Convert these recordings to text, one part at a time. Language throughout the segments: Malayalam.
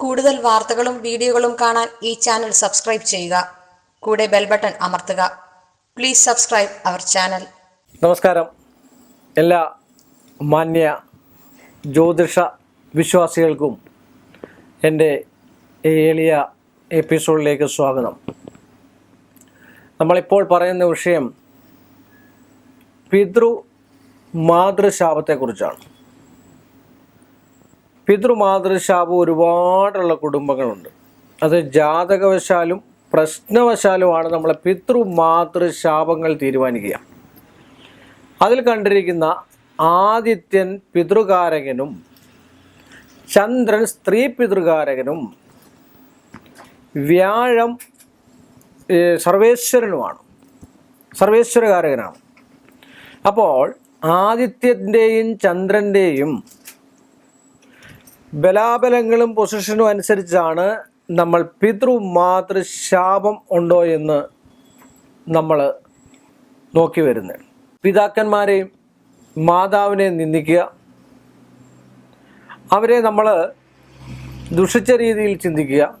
കൂടുതൽ വാർത്തകളും വീഡിയോകളും കാണാൻ ഈ ചാനൽ സബ്സ്ക്രൈബ് ചെയ്യുക. കൂടെ ബെൽ ബട്ടൺ അമർത്തുക. Please subscribe our channel. നമസ്കാരം. എല്ലാ മാന്യ ജ്യോതിഷ വിശ്വാസികൾക്കും എന്റെ എളിയ എപ്പിസോഡിലേക്ക് സ്വാഗതം. നമ്മളിപ്പോൾ പറയുന്ന വിഷയം പിതൃ മാതൃശാപത്തെക്കുറിച്ചാണ്. പിതൃമാതൃശാപം ഒരുപാടുള്ള കുടുംബങ്ങളുണ്ട്. അത് ജാതകവശാലും പ്രശ്നവശാലുമാണ് നമ്മളെ പിതൃമാതൃശാപങ്ങൾ തീരുമാനിക്കുക. അതിൽ കണ്ടിരിക്കുന്ന ആദിത്യൻ പിതൃകാരകനും ചന്ദ്രൻ സ്ത്രീ പിതൃകാരകനും വ്യാഴം സർവേശ്വരനുമാണ്. സർവേശ്വരകാരകനാണ്. അപ്പോൾ ആദിത്യന്റെയും ചന്ദ്രന്റെയും ബലാബലങ്ങളും പൊസിഷനും അനുസരിച്ചാണ് നമ്മൾ പിതൃ മാതൃ ശാപം ഉണ്ടോ എന്ന് നമ്മൾ നോക്കി വരുന്നത്. പിതാക്കന്മാരെയും മാതാവിനെ നിന്ദിക്കുക. അവരെ നമ്മൾ ദുഷിച്ച രീതിയിൽ ചിന്തിക്കുക.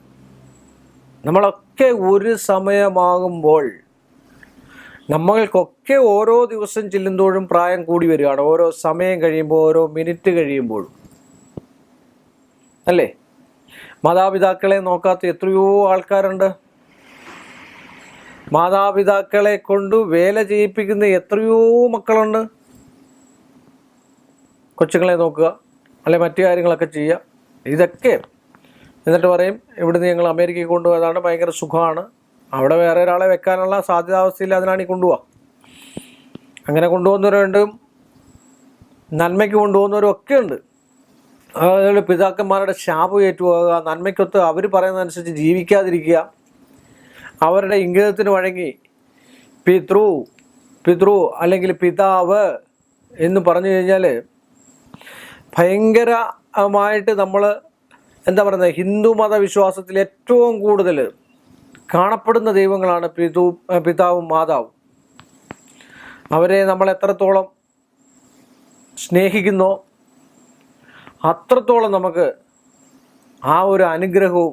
നമ്മളൊക്കെ ഒരു സമയമാകുമ്പോൾ നമ്മൾക്കൊക്കെ ഓരോ ദിവസം ചെല്ലുന്തോഴും പ്രായം കൂടി വരികയാണ്. ഓരോ സമയം കഴിയുമ്പോൾ ഓരോ മിനിറ്റ് കഴിയുമ്പോഴും. അല്ലേ? മാതാപിതാക്കളെ നോക്കാത്ത എത്രയോ ആൾക്കാരുണ്ട്. മാതാപിതാക്കളെ കൊണ്ട് വേല ചെയ്യിപ്പിക്കുന്ന എത്രയോ മക്കളുണ്ട്. കൊച്ചുങ്ങളെ നോക്കുക അല്ലെ മറ്റു കാര്യങ്ങളൊക്കെ ചെയ്യുക. ഇതൊക്കെ എന്നിട്ട് പറയും ഇവിടുന്ന് ഞങ്ങൾ അമേരിക്കയിൽ കൊണ്ടുപോയതാണ് ഭയങ്കര സുഖമാണ്. അവിടെ വേറെ ഒരാളെ വെക്കാനുള്ള സാധ്യതാവസ്ഥയിൽ അതിനാണ് ഈ കൊണ്ടുപോവുക. അങ്ങനെ കൊണ്ടുപോകുന്നവരുണ്ട്. നന്മയ്ക്ക് കൊണ്ടുപോകുന്നവരും ഒക്കെ ഉണ്ട്. അതുപോലെ പിതാക്കന്മാരുടെ ശാപം ഏറ്റുപോകുക നന്മയ്ക്കൊത്ത് അവർ പറയുന്നതനുസരിച്ച് ജീവിക്കാതിരിക്കുക അവരുടെ ഇംഗിതത്തിന് വഴങ്ങി പിതൃ പിതൃ അല്ലെങ്കിൽ പിതാവ് എന്ന് പറഞ്ഞു കഴിഞ്ഞാൽ ഭയങ്കരമായിട്ട് നമ്മൾ എന്താ പറയുന്നത് ഹിന്ദു മതവിശ്വാസത്തിൽ ഏറ്റവും കൂടുതൽ കാണപ്പെടുന്ന ദൈവങ്ങളാണ് പിതു പിതാവും മാതാവും. അവരെ നമ്മൾ എത്രത്തോളം സ്നേഹിക്കുന്നോ അത്രത്തോളം നമുക്ക് ആ ഒരു അനുഗ്രഹവും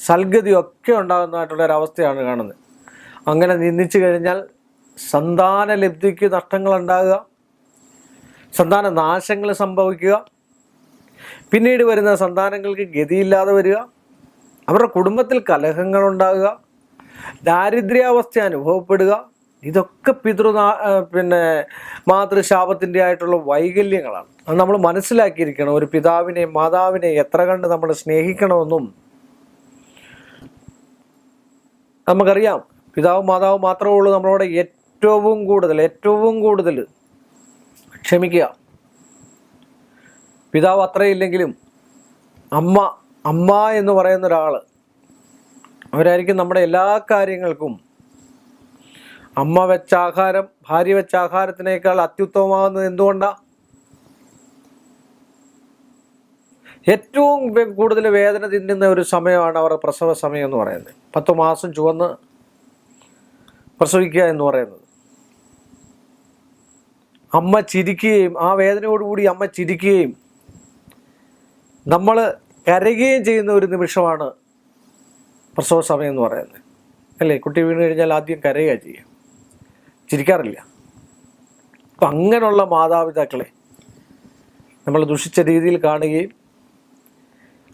സൽഗതിയും ഒക്കെ ഉണ്ടാകുന്നതായിട്ടുള്ള ഒരു അവസ്ഥയാണ് കാണുന്നത്. അങ്ങനെ നിന്ദിച്ചു കഴിഞ്ഞാൽ സന്താന ലബ്ധിക്ക് നഷ്ടങ്ങൾ ഉണ്ടാകുക സന്താന നാശങ്ങൾ സംഭവിക്കുക പിന്നീട് വരുന്ന സന്താനങ്ങൾക്ക് ഗതിയില്ലാതെ വരിക അവരുടെ കുടുംബത്തിൽ കലഹങ്ങളുണ്ടാകുക ദാരിദ്ര്യാവസ്ഥ അനുഭവപ്പെടുക ഇതൊക്കെ പിതൃ പിന്നെ മാതൃശാപത്തിന്റെ ആയിട്ടുള്ള വൈകല്യങ്ങളാണ്. അത് നമ്മൾ മനസ്സിലാക്കിയിരിക്കണം ഒരു പിതാവിനെ മാതാവിനെ എത്ര കണ്ട് നമ്മൾ സ്നേഹിക്കണമെന്നും. നമുക്കറിയാം പിതാവും മാതാവും മാത്രമേ ഉള്ളൂ നമ്മളോട് ഏറ്റവും കൂടുതൽ ഏറ്റവും കൂടുതൽ ക്ഷമിക്കുക. പിതാവ് അത്രയില്ലെങ്കിലും അമ്മ അമ്മ എന്ന് പറയുന്ന ഒരാൾ അവരായിരിക്കും നമ്മുടെ എല്ലാ കാര്യങ്ങൾക്കും അമ്മ വെച്ച ആഹാരം ഭാര്യ വെച്ച ആഹാരത്തിനേക്കാൾ അത്യുത്തമമാകുന്നത് എന്തുകൊണ്ടാണ് ഏറ്റവും കൂടുതൽ വേദന തിന്നുന്ന ഒരു സമയമാണ് അവരുടെ പ്രസവ സമയം എന്ന് പറയുന്നത്. പത്ത് മാസം ചുവന്ന് പ്രസവിക്കുക എന്ന് പറയുന്നത്. അമ്മ ചിരിക്കുകയും ആ വേദനയോടുകൂടി അമ്മ ചിരിക്കുകയും നമ്മൾ കരയുകയും ചെയ്യുന്ന ഒരു നിമിഷമാണ് പ്രസവ സമയം എന്ന് പറയുന്നത്. അല്ലേ? കുട്ടി വീണ് കഴിഞ്ഞാൽ ആദ്യം കരയുക ചെയ്യുക. ചിരിക്കാറില്ല. അപ്പം അങ്ങനെയുള്ള മാതാപിതാക്കളെ നമ്മൾ ദുഷിച്ച രീതിയിൽ കാണുകയും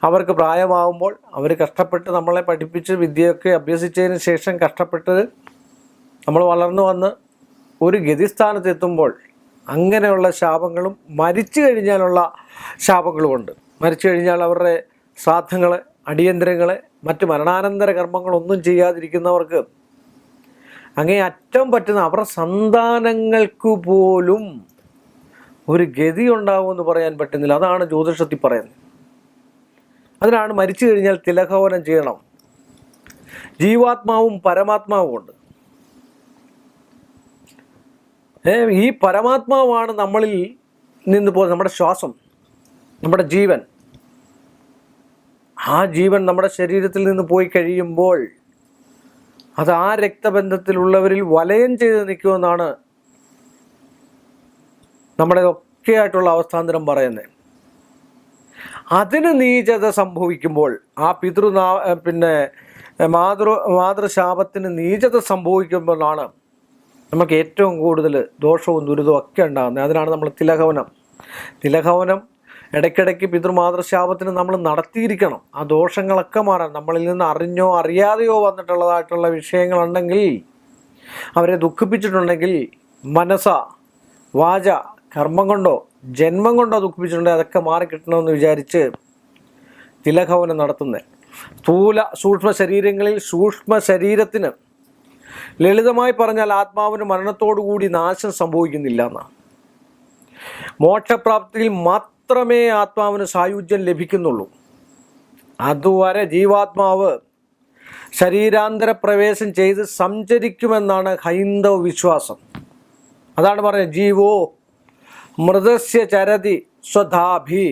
അവർക്ക് പ്രായമാവുമ്പോൾ അവർ കഷ്ടപ്പെട്ട് നമ്മളെ പഠിപ്പിച്ച് വിദ്യയൊക്കെ അഭ്യസിച്ചതിന് ശേഷം കഷ്ടപ്പെട്ട് നമ്മൾ വളർന്നു വന്ന് ഒരു ഗതിസ്ഥാനത്തെത്തുമ്പോൾ അങ്ങനെയുള്ള ശാപങ്ങളും മരിച്ചു കഴിഞ്ഞാലുള്ള ശാപങ്ങളുമുണ്ട്. മരിച്ചു കഴിഞ്ഞാൽ അവരുടെ ശ്രാദ്ധങ്ങൾ അടിയന്തരങ്ങൾ മറ്റ് മരണാനന്തര കർമ്മങ്ങളൊന്നും ചെയ്യാതിരിക്കുന്നവർക്ക് അങ്ങേ അറ്റം പറ്റുന്ന അവരുടെ സന്താനങ്ങൾക്ക് പോലും ഒരു ഗതി ഉണ്ടാകുമെന്ന് പറയാൻ പറ്റുന്നില്ല. അതാണ് ജ്യോതിഷത്തിൽ പറയുന്നത്. അതിനാണ് മരിച്ചു കഴിഞ്ഞാൽ തിലഹോനം ചെയ്യണം. ജീവാത്മാവും പരമാത്മാവും ഉണ്ട്. ഈ പരമാത്മാവാണ് നമ്മളിൽ നിന്ന് പോകുന്നത്. നമ്മുടെ ശ്വാസം നമ്മുടെ ജീവൻ. ആ ജീവൻ നമ്മുടെ ശരീരത്തിൽ നിന്ന് പോയി കഴിയുമ്പോൾ അത് ആ രക്തബന്ധത്തിലുള്ളവരിൽ വലയം ചെയ്ത് നിൽക്കുമെന്നാണ് നമ്മുടെ ഒക്കെ ആയിട്ടുള്ള അവസ്ഥാന്തരം പറയുന്നത്. അതിന് നീചത സംഭവിക്കുമ്പോൾ ആ പിതൃനാ പിന്നെ മാതൃ മാതൃശാപത്തിന് നീചത സംഭവിക്കുമ്പോഴാണ് നമുക്ക് ഏറ്റവും കൂടുതൽ ദോഷവും ദുരിതവും ഒക്കെ ഉണ്ടാകുന്നത്. അതിനാണ് നമ്മൾ തിലഹവനം തിലഹവനം ഇടയ്ക്കിടയ്ക്ക് പിതൃമാതൃശാപത്തിന് നമ്മൾ നടത്തിയിരിക്കണം. ആ ദോഷങ്ങളൊക്കെ മാറാൻ നമ്മളിൽ നിന്ന് അറിഞ്ഞോ അറിയാതെയോ വന്നിട്ടുള്ളതായിട്ടുള്ള വിഷയങ്ങളുണ്ടെങ്കിൽ അവരെ ദുഃഖിപ്പിച്ചിട്ടുണ്ടെങ്കിൽ മനസ്സ വാച കർമ്മം കൊണ്ടോ ജന്മം കൊണ്ടോ ദുഃഖിപ്പിച്ചിട്ടുണ്ടെങ്കിൽ അതൊക്കെ മാറിക്കിട്ടണമെന്ന് വിചാരിച്ച് തിലഹവനം നടത്തുന്നത് സ്ഥൂല സൂക്ഷ്മ ശരീരങ്ങളിൽ സൂക്ഷ്മ ശരീരത്തിന് ലളിതമായി പറഞ്ഞാൽ ആത്മാവിന് മരണത്തോടുകൂടി നാശം സംഭവിക്കുന്നില്ല എന്നാണ്. മോക്ഷപ്രാപ്തിയിൽ മാത്രമേ ആത്മാവിന് സായുജ്യം ലഭിക്കുന്നുള്ളൂ. അതുവരെ ജീവാത്മാവ് ശരീരാന്തര പ്രവേശം ചെയ്ത് സഞ്ചരിക്കുമെന്നാണ് ഹൈന്ദവ വിശ്വാസം. അതാണ് പറയുന്നത് ജീവോ മൃതസ്യ ചരതി സ്വധാഭി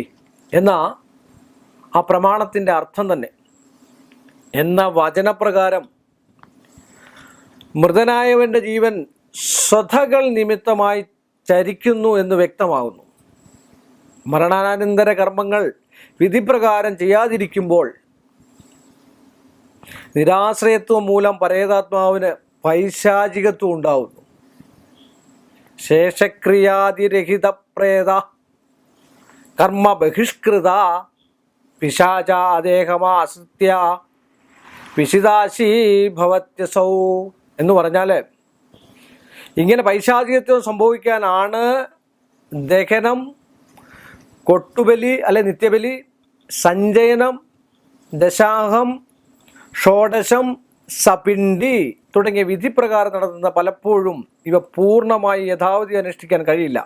എന്ന ആ പ്രമാണത്തിന്റെ അർത്ഥം തന്നെ. എന്ന വചനപ്രകാരം മൃതനായവന്റെ ജീവൻ സ്വധകൾ നിമിത്തമായി ചരിക്കുന്നു എന്ന് വ്യക്തമാകുന്നു. മരണാനന്തര കർമ്മങ്ങൾ വിധിപ്രകാരം ചെയ്യാതിരിക്കുമ്പോൾ നിരാശ്രയത്വം മൂലം പരേതാത്മാവിന് പൈശാചികത്വം ഉണ്ടാവുന്നു. ശേഷക്രിയാതിരഹിത പ്രേത കർമ്മ ബഹിഷ്കൃത പിശാചാദേഹമാസത്യ പിശിതാശി ഭവത്യസൗ എന്ന് പറഞ്ഞാൽ ഇങ്ങനെ പൈശാചികത്വം സംഭവിക്കാനാണ് ദഹനം കൊട്ടുബലി അല്ലെ നിത്യബലി സഞ്ചയനം ദശാഹം ഷോഡശം സപിണ്ടി തുടങ്ങിയ വിധിപ്രകാരം നടത്തുന്ന പലപ്പോഴും ഇവ പൂർണമായി യഥാവധി അനുഷ്ഠിക്കാൻ കഴിയില്ല.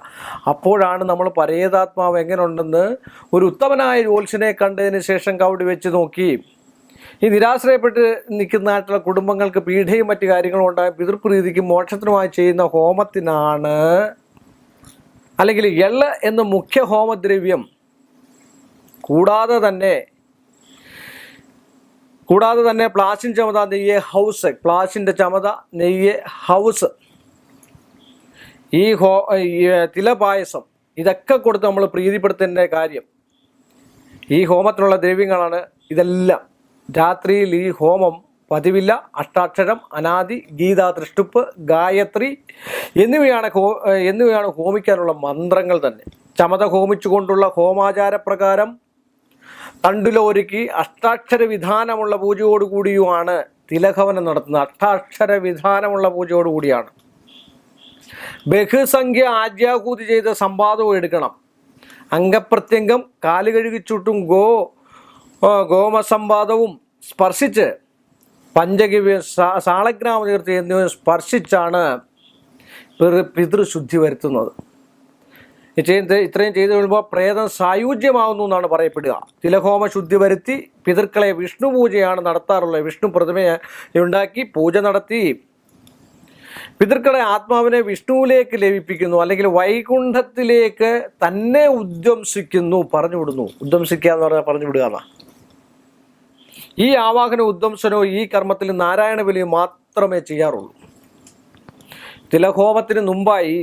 അപ്പോഴാണ് നമ്മൾ പരേതാത്മാവ് എങ്ങനെ ഉണ്ടെന്ന് ഒരു ഉത്തമനായ ജ്യോത്സ്യനെ കണ്ടതിന് ശേഷം കവടി വെച്ച് നോക്കി. ഈ നിരാശ്രയപ്പെട്ട് നിൽക്കുന്ന നിൽക്കുന്നതായിട്ടുള്ള കുടുംബങ്ങൾക്ക് പീഡയും മറ്റു കാര്യങ്ങളും ഉണ്ടായ പിതൃപ്രീതിക്കും മോക്ഷത്തിനുമായി ചെയ്യുന്ന ഹോമത്തിനാണ് അല്ലെങ്കിൽ എള്ള എന്ന മുഖ്യ ഹോമദ്രവ്യം കൂടാതെ തന്നെ കൂടാതെ തന്നെ പ്ലാസിൻ ചമത നെയ്യ് ഹൗസ് പ്ലാസിന്റെ ചമത നെയ്യ് ഹൗസ് ഈ ഹോ തിലപായസം ഇതൊക്കെ കൊടുത്ത് നമ്മൾ പ്രീതിപ്പെടുത്തേണ്ട കാര്യം. ഈ ഹോമത്തിനുള്ള ദ്രവ്യങ്ങളാണ് ഇതെല്ലാം. രാത്രിയിൽ ഈ ഹോമം പതിവില്ല അഷ്ടാക്ഷരം അനാദി ഗീതാ ദൃഷ്ടുപ്പ് ഗായത്രി എന്നിവയാണ് എന്നിവയാണ് ഹോമിക്കാനുള്ള മന്ത്രങ്ങൾ തന്നെ. ചമത ഹോമിച്ചുകൊണ്ടുള്ള ഹോമാചാരപ്രകാരം തണ്ടുല ഒരുക്കി അഷ്ടാക്ഷര വിധാനമുള്ള പൂജയോടുകൂടിയുമാണ് തിലഹവനം നടത്തുന്നത്. അഷ്ടാക്ഷര വിധാനമുള്ള പൂജയോടുകൂടിയാണ്. ബഹുസംഖ്യ ആജ്യാഹൂതി ചെയ്ത സമ്പാദവും എടുക്കണം. അംഗപ്രത്യംഗം കാലുകഴുകിച്ചുട്ടും ഗോ ഗോമസംവാദവും സ്പർശിച്ച് പഞ്ചഗവ്യ സാളഗ്രാമകീർത്തി എന്നിവ സ്പർശിച്ചാണ് പിതൃശുദ്ധി വരുത്തുന്നത്. ഇത്രയും ചെയ്തു കഴിയുമ്പോൾ പ്രേതം സായുജ്യമാവുന്നു എന്നാണ് പറയപ്പെടുക. തിലഹോമ ശുദ്ധി വരുത്തി പിതൃക്കളെ വിഷ്ണു പൂജയാണ് നടത്താറുള്ളത്. വിഷ്ണു പ്രതിമയെ ഉണ്ടാക്കി പൂജ നടത്തി. പിതൃക്കളെ ആത്മാവിനെ വിഷ്ണുവിലേക്ക് ലഭിപ്പിക്കുന്നു അല്ലെങ്കിൽ വൈകുണ്ഠത്തിലേക്ക് തന്നെ ഉദ്വംസിക്കുന്നു പറഞ്ഞു വിടുന്നു ഉദ്വംസിക്കുക എന്ന് പറഞ്ഞാൽ പറഞ്ഞു വിടുക എന്നാ? ഈ ആവാഹന ഉദ്വംസനവും ഈ കർമ്മത്തിൽ നാരായണ ബലിയും മാത്രമേ ചെയ്യാറുള്ളൂ. തിലഹോമത്തിന് മുമ്പായി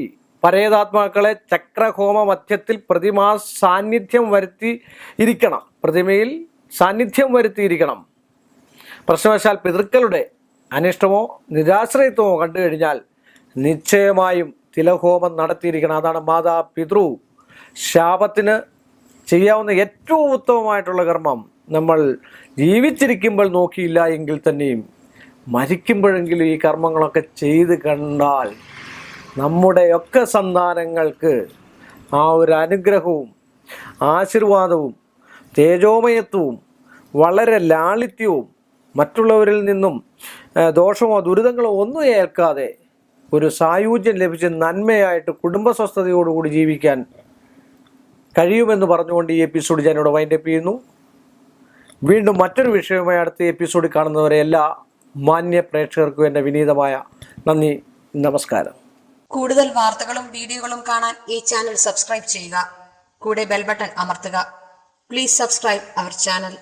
പരേതാത്മാക്കളെ ചക്രഹോമ മധ്യത്തിൽ പ്രതിമാ സാന്നിധ്യം വരുത്തി ഇരിക്കണം. പ്രതിമയിൽ സാന്നിധ്യം വരുത്തിയിരിക്കണം പ്രശ്നവശാൽ പിതൃക്കളുടെ അനിഷ്ടമോ നിരാശ്രയത്വമോ കണ്ടു കഴിഞ്ഞാൽ നിശ്ചയമായും തിലഹോമം നടത്തിയിരിക്കണം. അതാണ് മാതാ പിതൃ ശാപത്തിന് ചെയ്യാവുന്ന ഏറ്റവും ഉത്തമമായിട്ടുള്ള കർമ്മം. നമ്മൾ ജീവിച്ചിരിക്കുമ്പോൾ നോക്കിയില്ല എങ്കിൽ തന്നെയും മരിക്കുമ്പോഴെങ്കിലും ഈ കർമ്മങ്ങളൊക്കെ ചെയ്ത് കണ്ടാൽ നമ്മുടെയൊക്കെ സന്താനങ്ങൾക്ക് ആ ഒരു അനുഗ്രഹവും ആശീർവാദവും തേജോമയത്വവും വളരെ ലാളിത്യവും മറ്റുള്ളവരിൽ നിന്നും ദോഷമോ ദുരിതങ്ങളോ ഒന്നും ഏൽക്കാതെ ഒരു സായുജ്യം ലഭിച്ച് നന്മയായിട്ട് കുടുംബസ്വസ്ഥതയോടുകൂടി ജീവിക്കാൻ കഴിയുമെന്ന് പറഞ്ഞുകൊണ്ട് ഈ എപ്പിസോഡ് ഞാനിവിടെ വൈൻഡപ്പ് ചെയ്യുന്നു. വീണ്ടും മറ്റൊരു വിഷയവുമായി അടുത്ത എപ്പിസോഡിൽ കാണുന്നവരെ എല്ലാ മാന്യ പ്രേക്ഷകർക്കും എന്റെ വിനീതമായ നന്ദി നമസ്കാരം. കൂടുതൽ വാർത്തകളും വീഡിയോകളും കാണാൻ ഈ ചാനൽ സബ്സ്ക്രൈബ് ചെയ്യുക. കൂടെ ബെൽബട്ടൺ അമർത്തുക. Please subscribe our channel